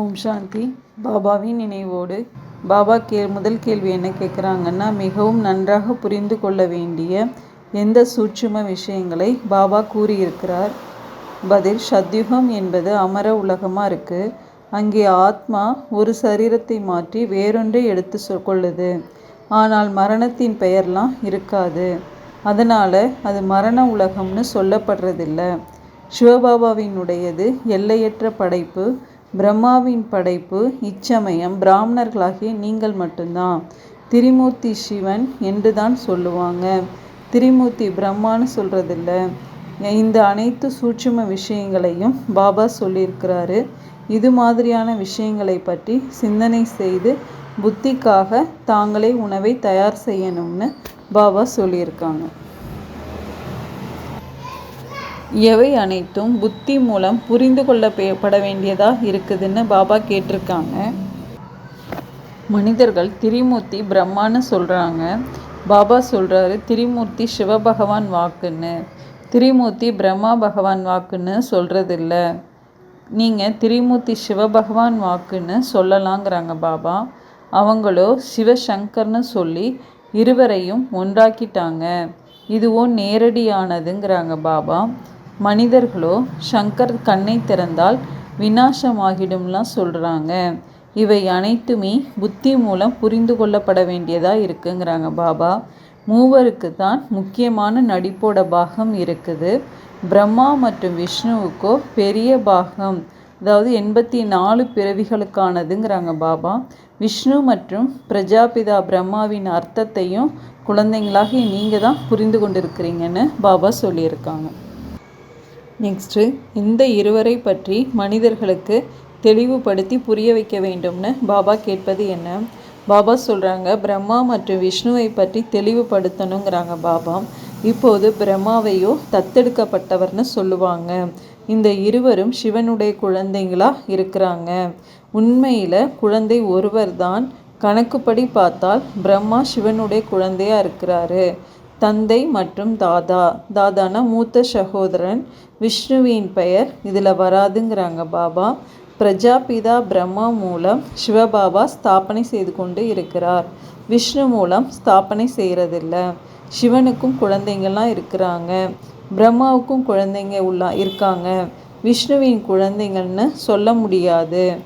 ஓம் சாந்தி. பாபாவின் நினைவோடு பாபா கே முதல் கேள்வி என்ன கேட்குறாங்கன்னா மிகவும் நன்றாக புரிந்து கொள்ள வேண்டிய எந்த சூட்சும விஷயங்களை பாபா கூறியிருக்கிறார்? பதில் சத்யுகம் என்பது அமர உலகமாக இருக்குது அங்கே ஆத்மா ஒரு சரீரத்தை மாற்றி வேறொன்றை எடுத்து சொ கொள்ளுது. ஆனால் மரணத்தின் பெயர்லாம் இருக்காது. அதனால் அது மரண உலகம்னு சொல்லப்படுறதில்ல. சிவபாபாவினுடையது எல்லையற்ற படைப்பு பிரம்மாவின் படைப்பு இச்சமயம் பிராமணர்களாகிய நீங்கள் மட்டும்தான். திரிமூர்த்தி சிவன் என்று தான் சொல்லுவாங்க. திரிமூர்த்தி பிரம்மான்னு சொல்கிறதில்ல இந்த அனைத்து சூட்சும விஷயங்களையும் பாபா சொல்லியிருக்கிறாரு. இது மாதிரியான விஷயங்களை பற்றி சிந்தனை செய்து புத்திக்காக தாங்களே உணவை தயார் செய்யணும்னு பாபா சொல்லியிருக்காங்க. எவை அனைத்தும் புத்தி மூலம் புரிந்து கொள்ளப்பட வேண்டியதாக இருக்குதுன்னு பாபா கேட்டிருக்காங்க. மனிதர்கள் திரிமூர்த்தி பிரம்மான்னு சொல்கிறாங்க பாபா சொல்கிறாரு திரிமூர்த்தி சிவபகவான் வாக்குன்னு. திரிமூர்த்தி பிரம்மா பகவான் வாக்குன்னு சொல்கிறதில்ல நீங்கள் திரிமூர்த்தி சிவபகவான் வாக்குன்னு சொல்லலாங்கிறாங்க பாபா. அவங்களோ சிவசங்கர்னு சொல்லி இருவரையும் ஒன்றாக்கிட்டாங்க. இதுவோ நேரடியானதுங்கிறாங்க பாபா. மனிதர்களோ சங்கர் கண்ணை திறந்தால் விநாசமாகிடும்லாம் சொல்கிறாங்க இவை அனைத்துமே புத்தி மூலம் புரிந்து கொள்ளப்பட வேண்டியதாக இருக்குங்கிறாங்க பாபா. மூவருக்கு தான் முக்கியமான நடிப்போட பாகம் இருக்குது. பிரம்மா மற்றும் விஷ்ணுவுக்கோ பெரிய பாகம். அதாவது எண்பத்தி நாலு பிறவிகளுக்கானதுங்கிறாங்க பாபா. விஷ்ணு மற்றும் பிரஜாபிதா பிரம்மாவின் அர்த்தத்தையும் குழந்தைங்களாக நீங்கள் தான் புரிந்து கொண்டிருக்கிறீங்கன்னு பாபா சொல்லியிருக்காங்க. நெக்ஸ்ட்டு இந்த இருவரை பற்றி மனிதர்களுக்கு தெளிவுபடுத்தி புரிய வைக்க வேண்டும்னு பாபா கேட்பது என்ன? பாபா சொல்கிறாங்க பிரம்மா மற்றும் விஷ்ணுவை பற்றி தெளிவுபடுத்தணுங்கிறாங்க பாபா. இப்போது பிரம்மாவையோ தத்தெடுக்கப்பட்டவர்னு சொல்லுவாங்க. இந்த இருவரும் சிவனுடைய குழந்தைங்களா இருக்கிறாங்க. உண்மையில் குழந்தை ஒருவர் தான் கணக்குப்படி பார்த்தால் பிரம்மா சிவனுடைய குழந்தையாக இருக்கிறாரு. தந்தை மற்றும் தாதா. தாதானா மூத்த சகோதரன். விஷ்ணுவின் பெயர் இதில் வராதுங்கிறாங்க பாபா. பிரஜாபிதா பிரம்மா மூலம் சிவபாபா ஸ்தாபனை செய்து கொண்டு இருக்கிறார். விஷ்ணு மூலம் ஸ்தாபனை செய்கிறதில்ல சிவனுக்கும் குழந்தைங்கள்லாம் இருக்கிறாங்க. பிரம்மாவுக்கும் குழந்தைங்க உள்ள இருக்காங்க. விஷ்ணுவின் குழந்தைங்கள்னு சொல்ல முடியாது.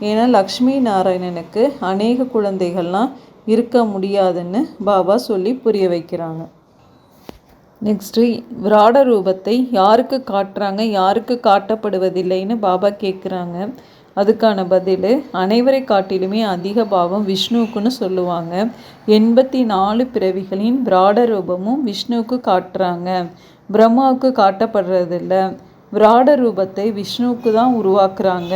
ஏன்னா லக்ஷ்மி நாராயணனுக்கு அநேக குழந்தைகள்லாம் இருக்க முடியாதுன்னு பாபா சொல்லி புரிய வைக்கிறாங்க. நெக்ஸ்ட்டு விராட ரூபத்தை யாருக்கு காட்டுறாங்க யாருக்கு காட்டப்படுவதில்லைன்னு பாபா கேட்குறாங்க அதுக்கான பதில் அனைவரை காட்டிலுமே அதிக பாவம் விஷ்ணுவுக்குன்னு சொல்லுவாங்க. எண்பத்தி நாலு பிறவிகளின் விராட ரூபமும் விஷ்ணுவுக்கு காட்டுறாங்க. பிரம்மாவுக்கு காட்டப்படுறதில்ல. விராட ரூபத்தை விஷ்ணுவுக்கு தான் உருவாக்குறாங்க.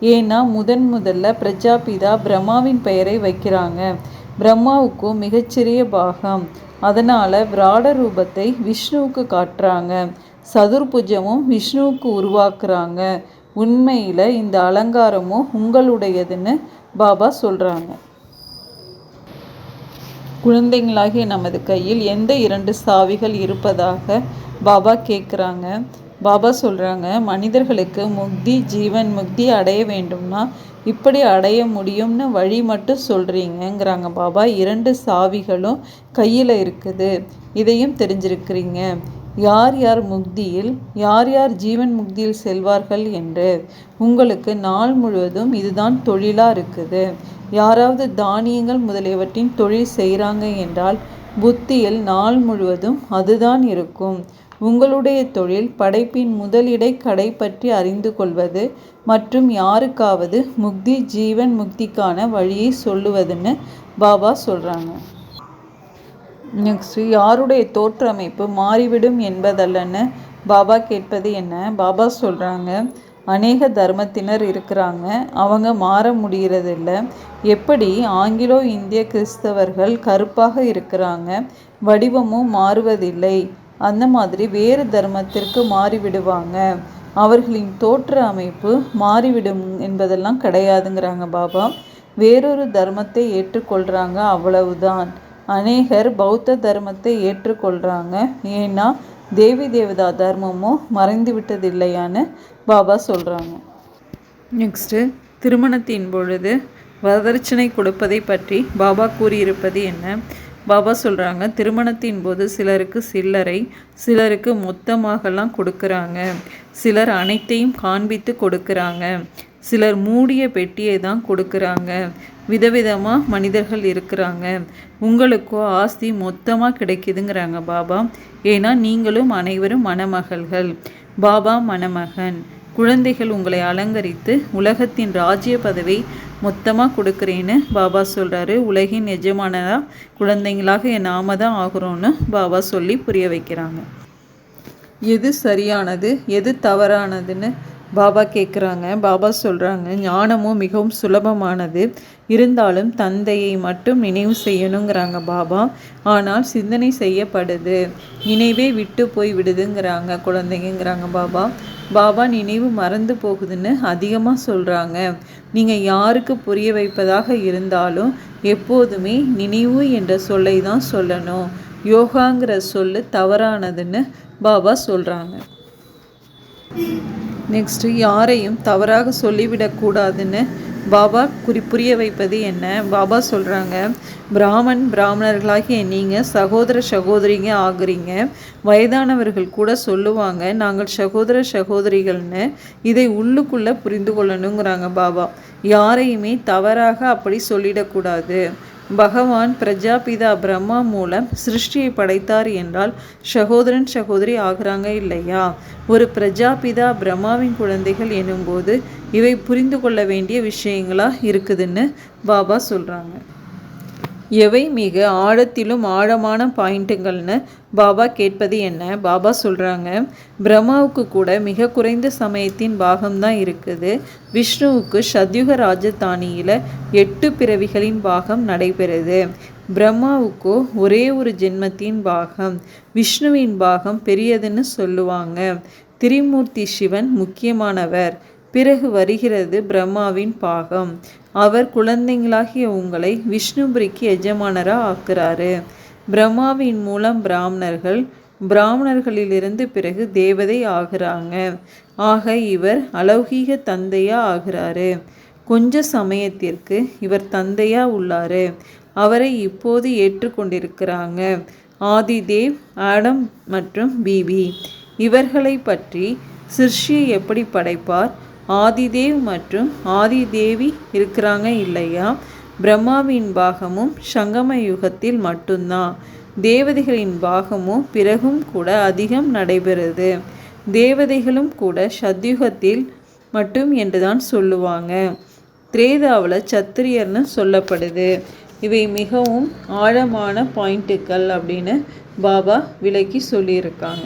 ஏன்னா முதன் முதல்ல பிரஜாபிதா பிரம்மாவின் பெயரை வைக்கிறாங்க. பிரம்மாவுக்கும் மிகச்சிறிய பாகம். அதனால் விராட ரூபத்தை விஷ்ணுவுக்கு காட்டுறாங்க. சதுர்புஜமும் விஷ்ணுவுக்கு உருவாக்குறாங்க. உண்மையில் இந்த அலங்காரமும் உங்களுடையதுன்னு பாபா சொல்கிறாங்க குழந்தைங்களாகிய நமது கையில் எந்த இரண்டு சாவிகள் இருப்பதாக பாபா கேட்குறாங்க பாபா சொல்கிறாங்க மனிதர்களுக்கு முக்தி ஜீவன் முக்தி அடைய வேண்டும்னா இப்படி அடைய முடியும்னு வழி மட்டும் சொல்கிறீங்கங்கிறாங்க பாபா. இரண்டு சாவிகளும் கையில் இருக்குது. இதையும் தெரிஞ்சிருக்கிறீங்க. யார் யார் முக்தியில் யார் யார் ஜீவன் முக்தியில் செல்வார்கள் என்று. உங்களுக்கு நாள் முழுவதும் இதுதான் தொழிலாக இருக்குது. யாராவது தானியங்கள் முதலியவற்றின் தொழில் செய்கிறாங்க என்றால் புத்தியில் நாள் முழுவதும் அதுதான் இருக்கும். உங்களுடைய தொழில் படைப்பின் முதலிடை கடை பற்றி அறிந்து கொள்வது மற்றும் யாருக்காவது முக்தி ஜீவன் முக்திக்கான வழியை சொல்லுவதுன்னு பாபா சொல்கிறாங்க நெக்ஸ்ட் யாருடைய தோற்றமைப்பு மாறிவிடும் என்பதல்லன்னு பாபா கேட்பது என்ன? பாபா சொல்கிறாங்க அநேக தர்மத்தினர் இருக்கிறாங்க அவங்க மாற முடிகிறதில்ல எப்படி ஆங்கிலோ இந்திய கிறிஸ்தவர்கள் கருப்பாக இருக்கிறாங்க வடிவமும் மாறுவதில்லை. அந்த மாதிரி வேறு தர்மத்திற்கு மாறிவிடுவாங்க. அவர்களின் தோற்ற அமைப்பு மாறிவிடும் என்பதெல்லாம் கிடையாதுங்கிறாங்க பாபா. வேறொரு தர்மத்தை ஏற்றுக்கொள்கிறாங்க அவ்வளவுதான். அநேகர் பௌத்த தர்மத்தை ஏற்றுக்கொள்கிறாங்க ஏன்னா தேவி தேவதா தர்மமும் மறைந்து விட்டதில்லையான்னு பாபா சொல்கிறாங்க நெக்ஸ்ட்டு திருமணத்தின் பொழுது வரதட்சணை கொடுப்பதை பற்றி பாபா கூறியிருப்பது என்ன? பாபா சொல்கிறாங்க திருமணத்தின் போது சிலருக்கு சில்லறை சிலருக்கு மொத்தமாகலாம் கொடுக்குறாங்க. சிலர் அனைத்தையும் காண்பித்து கொடுக்குறாங்க. சிலர் மூடிய பெட்டியை தான் கொடுக்குறாங்க. விதவிதமாக மனிதர்கள் இருக்கிறாங்க. உங்களுக்கோ ஆஸ்தி மொத்தமாக கிடைக்குதுங்கிறாங்க பாபா. ஏன்னா நீங்களும் அனைவரும் மணமகள்கள். பாபா மணமகன். குழந்தைகள் உங்களை அலங்கரித்து உலகத்தின் ராஜ்ய பதவி மொத்தமாக கொடுக்குறேன்னு பாபா சொல்கிறாரு உலகின் எஜமானதாக குழந்தைங்களாக என் நாம தான் ஆகிறோன்னு பாபா சொல்லி புரிய வைக்கிறாங்க. எது சரியானது எது தவறானதுன்னு பாபா கேட்குறாங்க பாபா சொல்கிறாங்க ஞானமும் மிகவும் சுலபமானது. இருந்தாலும் தந்தையை மட்டும் நினைவு செய்யணுங்கிறாங்க பாபா. ஆனால் சிந்தனை செய்யப்படுது. நினைவே விட்டு போய் விடுதுங்கிறாங்க குழந்தைங்கிறாங்க பாபா. பாபா நினைவு மறந்து போகுதுன்னு அதிகமாக சொல்கிறாங்க நீங்கள் யாருக்கு புரிய வைப்பதாக இருந்தாலும் எப்போதுமே நினைவு என்ற சொல்லை தான் சொல்லணும். யோகாங்கிற சொல்லு தவறானதுன்னு பாபா சொல்கிறாங்க நெக்ஸ்ட்டு யாரையும் தவறாக சொல்லிவிடக்கூடாதுன்னு பாபா குறி புரிய வைப்பது என்ன? பாபா சொல்கிறாங்க பிராமன் பிராமணர்களாகிய நீங்கள் சகோதர சகோதரிங்க ஆகுறீங்க. வயதானவர்கள் கூட சொல்லுவாங்க நாங்கள் சகோதர சகோதரிகள்னு இதை உள்ளுக்குள்ளே புரிந்து கொள்ளணுங்கிறாங்க பாபா. யாரையுமே தவறாக அப்படி சொல்லிடக்கூடாது. பகவான் பிரஜாபிதா பிரம்மா மூலம் சிருஷ்டியை படைத்தார் என்றால் சகோதரன் சகோதரி ஆகிறாங்க இல்லையா? ஒரு பிரஜாபிதா பிரம்மாவின் குழந்தைகள் எனும்போது இவை புரிந்து கொள்ள வேண்டிய விஷயங்களா இருக்குதுன்னு பாபா சொல்கிறாங்க எவை மிக ஆழத்திலும் ஆழமான பாயிண்ட்டுங்கள்னு பாபா கேட்பது என்ன? பாபா சொல்கிறாங்க பிரம்மாவுக்கு கூட மிக குறைந்த சமயத்தின் பாகம்தான் இருக்குது. விஷ்ணுவுக்கு சத்யுக ராஜதானியில் எட்டு பிறவிகளின் பாகம் நடைபெறுது. பிரம்மாவுக்கோ ஒரே ஒரு ஜென்மத்தின் பாகம் விஷ்ணுவின் பாகம் பெரியதுன்னு சொல்லுவாங்க. திரிமூர்த்தி சிவன் முக்கியமானவர். பிறகு வருகிறது பிரம்மாவின் பாகம். அவர் குழந்தைங்களாகிய உங்களை விஷ்ணுபுரிக்கு எஜமானராக ஆக்குறாரு. பிரம்மாவின் மூலம் பிராமணர்கள் பிராமணர்களிலிருந்து பிறகு தேவதை ஆகிறாங்க. ஆக இவர் அலௌகீக தந்தையா ஆகிறாரு. கொஞ்ச சமயத்திற்கு இவர் தந்தையா உள்ளாரு. அவரை இப்போது ஏற்றுக்கொண்டிருக்கிறாங்க. ஆதிதேவ் ஆடம் மற்றும் பிபி இவர்களை பற்றி சிர்ஷியை எப்படி படைப்பார்? ஆதிதேவ் மற்றும் ஆதிதேவி இருக்கிறாங்க இல்லையா? பிரம்மாவின் பாகமும் சங்கம யுகத்தில் மட்டும்தான். தேவதைகளின் பாகமும் பிறகும் கூட அதிகம் நடைபெறுது. தேவதைகளும் கூட சத்யுகத்தில் மட்டும் என்றுதான் சொல்லுவாங்க. திரேதாவில் சத்திரியர்னு சொல்லப்படுது. இவை மிகவும் ஆழமான பாயிண்ட்டுகள் அப்படின்னு பாபா விலக்கி சொல்லியிருக்காங்க.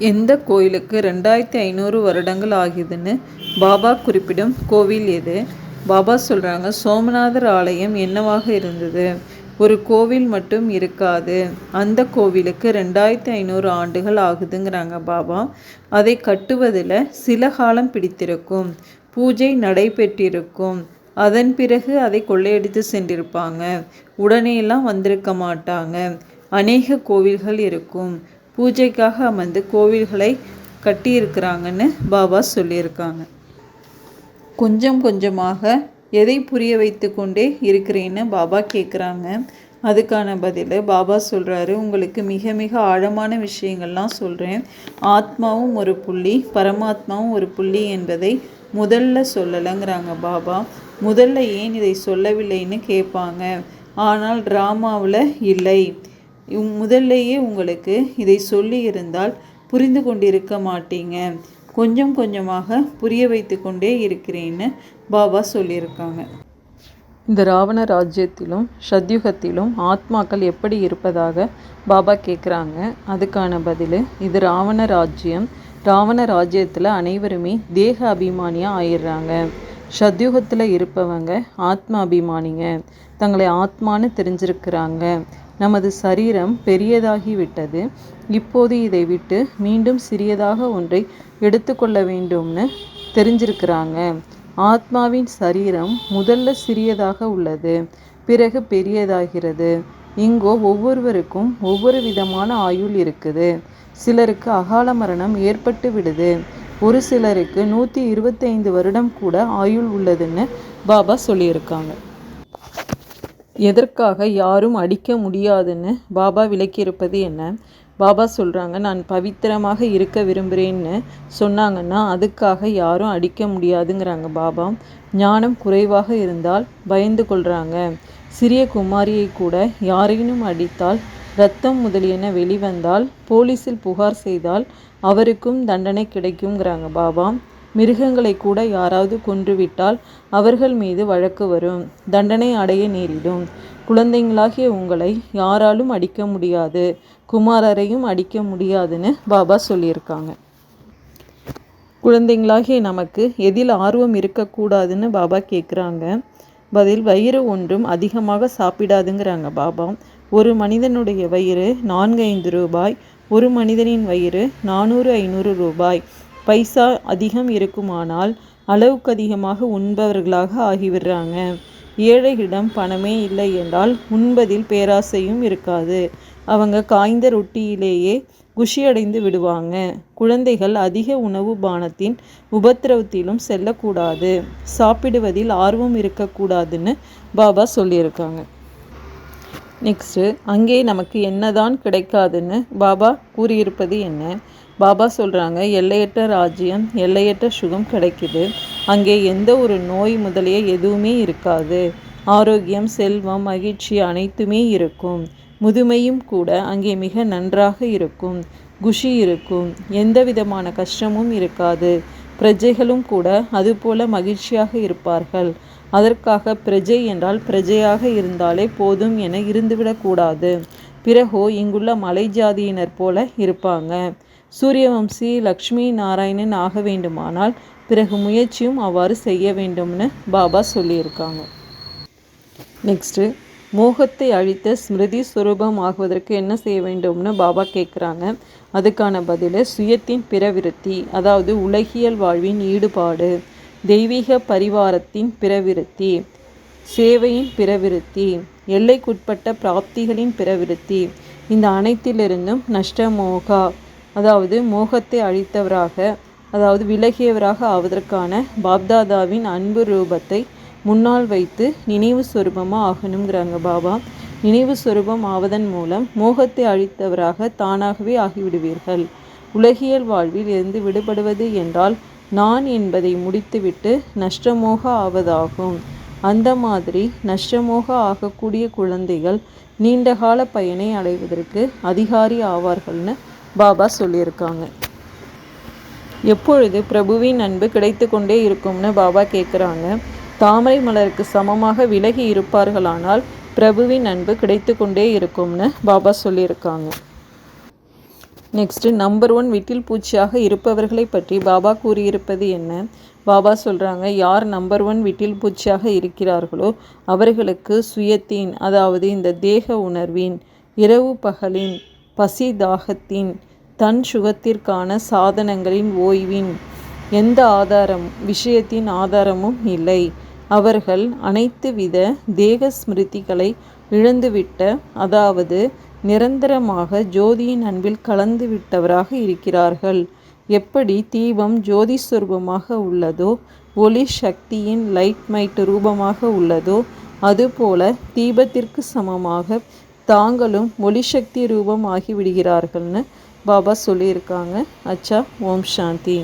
எந்த கோயிலுக்கு ரெண்டாயிரத்தி ஐநூறு வருடங்கள் ஆகியதுன்னு பாபா குறிப்பிடும் கோவில் எது? பாபா சொல்கிறாங்க சோமநாதர் ஆலயம் என்னவாக இருந்தது? ஒரு கோவில் மட்டும் இருக்காது. அந்த கோவிலுக்கு ரெண்டாயிரத்தி ஐநூறு ஆண்டுகள் ஆகுதுங்கிறாங்க பாபா. அதை கட்டுவதில் சில காலம் பிடித்திருக்கும். பூஜை நடைபெற்றிருக்கும். அதன் பிறகு அதை கொள்ளையடித்து சென்றிருப்பாங்க. உடனேலாம் வந்திருக்க மாட்டாங்க. அநேக கோவில்கள் இருக்கும். பூஜைக்காக அமர்ந்து கோவில்களை கட்டியிருக்கிறாங்கன்னு பாபா சொல்லியிருக்காங்க. கொஞ்சம் கொஞ்சமாக எதை புரிய வைத்து கொண்டே இருக்கிறேன்னு பாபா கேட்குறாங்க அதுக்கான பதில் பாபா சொல்கிறாரு உங்களுக்கு மிக மிக ஆழமான விஷயங்கள்லாம் சொல்கிறேன் ஆத்மாவும் ஒரு புள்ளி பரமாத்மாவும் ஒரு புள்ளி என்பதை முதல்ல சொல்லலைங்கிறாங்க பாபா. முதல்ல ஏன் இதை சொல்லவில்லைன்னு கேட்பாங்க ஆனால் ட்ராமாவில் இல்லை. முதல்லையே உங்களுக்கு இதை சொல்லி இருந்தால் புரிந்து கொண்டிருக்க மாட்டீங்க. கொஞ்சம் கொஞ்சமாக புரிய வைத்து கொண்டே இருக்கிறேன்னு பாபா சொல்லியிருக்காங்க. இந்த ராவண ராஜ்யத்திலும் சத்யுகத்திலும் ஆத்மாக்கள் எப்படி இருப்பதாக பாபா கேட்குறாங்க அதுக்கான பதில் இது ராவண ராஜ்யம். ராவண ராஜ்யத்தில் அனைவருமே தேக அபிமானியாக ஆயிடுறாங்க. சத்யுகத்தில் இருப்பவங்க ஆத்மா அபிமானிங்க தங்களை ஆத்மான்னு தெரிஞ்சிருக்கிறாங்க. நமது சரீரம் பெரியதாகிவிட்டது. இப்போது இதை விட்டு மீண்டும் சிறியதாக ஒன்றை எடுத்துக்கொள்ள வேண்டும்னு தெரிஞ்சிருக்கிறாங்க. ஆத்மாவின் சரீரம் முதல்ல சிறியதாக உள்ளது பிறகு பெரியதாகிறது. இங்கோ ஒவ்வொருவருக்கும் ஒவ்வொரு விதமான ஆயுள் இருக்குது. சிலருக்கு அகால மரணம் ஏற்பட்டு விடுது. ஒரு சிலருக்கு நூற்றி இருபத்தைந்து வருடம் கூட ஆயுள் உள்ளதுன்னு பாபா சொல்லியிருக்காங்க. எதற்காக யாரும் அடிக்க முடியாதுன்னு பாபா விளக்கியிருப்பது என்ன? பாபா சொல்கிறாங்க நான் பவித்திரமாக இருக்க விரும்புகிறேன்னு சொன்னாங்கன்னா அதுக்காக யாரும் அடிக்க முடியாதுங்கிறாங்க பாபா. ஞானம் குறைவாக இருந்தால் பயந்து கொள்கிறாங்க சிறிய குமாரியை கூட யாரேனும் அடித்தால் ரத்தம் முதலியன வெளிவந்தால் போலீஸில் புகார் செய்தால் அவருக்கும் தண்டனை கிடைக்குங்கிறாங்க பாபா. மிருகங்களை கூட யாராவது கொன்றுவிட்டால் அவர்கள் மீது வழக்கு வரும். தண்டனை அடைய நேரிடும். குழந்தைங்களாகிய உங்களை யாராலும் அடிக்க முடியாது. குமாரரையும் அடிக்க முடியாதுன்னு பாபா சொல்லியிருக்காங்க. குழந்தைங்களாகிய நமக்கு எதில் ஆர்வம் இருக்கக்கூடாதுன்னு பாபா கேட்குறாங்க பதில் வயிறு ஒன்றும் அதிகமாக சாப்பிடாதுங்கிறாங்க பாபா. ஒரு மனிதனுடைய வயிறு நான்கு ஐந்து ரூபாய் ஒரு மனிதனின் வயிறு நானூறு ஐநூறு ரூபாய். பைசா அதிகம் இருக்குமானால் அளவுக்கு அதிகமாக உண்பவர்களாக ஆகிவிடுறாங்க. ஏழைகளிடம் பணமே இல்லை என்றால் உண்பதில் பேராசையும் இருக்காது. அவங்க காய்ந்த ரொட்டியிலேயே குஷியடைந்து விடுவாங்க. குழந்தைகள் அதிக உணவு பானத்தின் உபத்திரவத்திலும் செல்லக்கூடாது. சாப்பிடுவதில் ஆர்வம் இருக்கக்கூடாதுன்னு பாபா சொல்லியிருக்காங்க. நெக்ஸ்ட்டு அங்கே நமக்கு என்னதான் கிடைக்காதுன்னு பாபா கூறியிருப்பது என்ன? பாபா சொல்கிறாங்க எல்லையற்ற ராஜ்யம் எல்லையற்ற சுகம் கிடைக்குது. அங்கே எந்த ஒரு நோய் முதலிய எதுவுமே இருக்காது. ஆரோக்கியம் செல்வம் மகிழ்ச்சி அனைத்துமே இருக்கும். முதுமையும் கூட அங்கே மிக நன்றாக இருக்கும். குஷி இருக்கும். எந்த விதமான கஷ்டமும் இருக்காது. பிரஜைகளும் கூட அதுபோல மகிழ்ச்சியாக இருப்பார்கள். அதற்காக பிரஜை என்றால் பிரஜையாக இருந்தாலே போதும் என இருந்துவிடக்கூடாது பிறகோ இங்குள்ள மலை ஜாதியினர் போல இருப்பாங்க. சூரியவம்சி லக்ஷ்மி நாராயணன் ஆக வேண்டுமானால் பிறகு முயற்சியும் அவ்வாறு செய்ய வேண்டும்னு பாபா சொல்லியிருக்காங்க. நெக்ஸ்ட்டு மோகத்தை அழித்த ஸ்மிருதி சுரூபம் ஆகுவதற்கு என்ன செய்ய வேண்டும்னு பாபா கேட்குறாங்க அதுக்கான பதில் சுயத்தின் பிரவிருத்தி அதாவது உலகியல் வாழ்வின் ஈடுபாடு தெய்வீக பரிவாரத்தின் பிரவிருத்தி சேவையின் பிரவிருத்தி எல்லைக்குட்பட்ட பிராப்திகளின் பிரவிருத்தி இந்த அனைத்திலிருந்தும் நஷ்டமோகா அதாவது மோகத்தை அழித்தவராக அதாவது விலகியவராக ஆவதற்கான பாப்தாதாவின் அன்பு ரூபத்தை முன்னால் வைத்து நினைவு சொரூபமாக ஆகணுங்கிறாங்க பாபா. நினைவு சொரூபம் ஆவதன் மூலம் மோகத்தை அழித்தவராக தானாகவே ஆகிவிடுவீர்கள். உலகியல் வாழ்வில் இருந்து விடுபடுவது என்றால் நான் என்பதை முடித்துவிட்டு நஷ்டமோக ஆவதாகும். அந்த மாதிரி நஷ்டமோக ஆகக்கூடிய குழந்தைகள் நீண்டகால பயனை அடைவதற்கு அதிகாரி ஆவார்கள்னு பாபா சொல்லியிருக்காங்க. எப்பொழுது பிரபுவின் அன்பு கிடைத்து கொண்டே இருக்கும்னு பாபா கேட்குறாங்க தாமரை மலருக்கு சமமாக விலகி இருப்பார்களானால் பிரபுவின் அன்பு கிடைத்து கொண்டே இருக்கும்னு பாபா சொல்லியிருக்காங்க. நெக்ஸ்ட்டு நம்பர் ஒன் விட்டில் பூச்சியாக இருப்பவர்களை பற்றி பாபா கூறியிருப்பது என்ன? பாபா சொல்கிறாங்க யார் நம்பர் ஒன் விட்டில் பூச்சியாக இருக்கிறார்களோ அவர்களுக்கு சுயத்தின் அதாவது இந்த தேக உணர்வின் இரவு பகலின் பசி தாகத்தின் தன் சுகத்திற்கான சாதனங்களின் ஓய்வின் எந்த ஆதாரம் விஷயத்தின் ஆதாரமும் இல்லை. அவர்கள் அனைத்து வித தேக ஸ்மிருதிகளை இழந்துவிட்ட அதாவது நிரந்தரமாக ஜோதியின் அன்பில் கலந்து விட்டவராக இருக்கிறார்கள். எப்படி தீபம் ஜோதி சொரூபமாக உள்ளதோ ஒளி சக்தியின் லைட் மைட் ரூபமாக உள்ளதோ அதுபோல தீபத்திற்கு சமமாக தாங்களும் ஒளிசக்தி ரூபம் ஆகிவிடுகிறார்கள்னு பாபா சொல்லியிருக்காங்க. அச்சா ஓம் சாந்தி.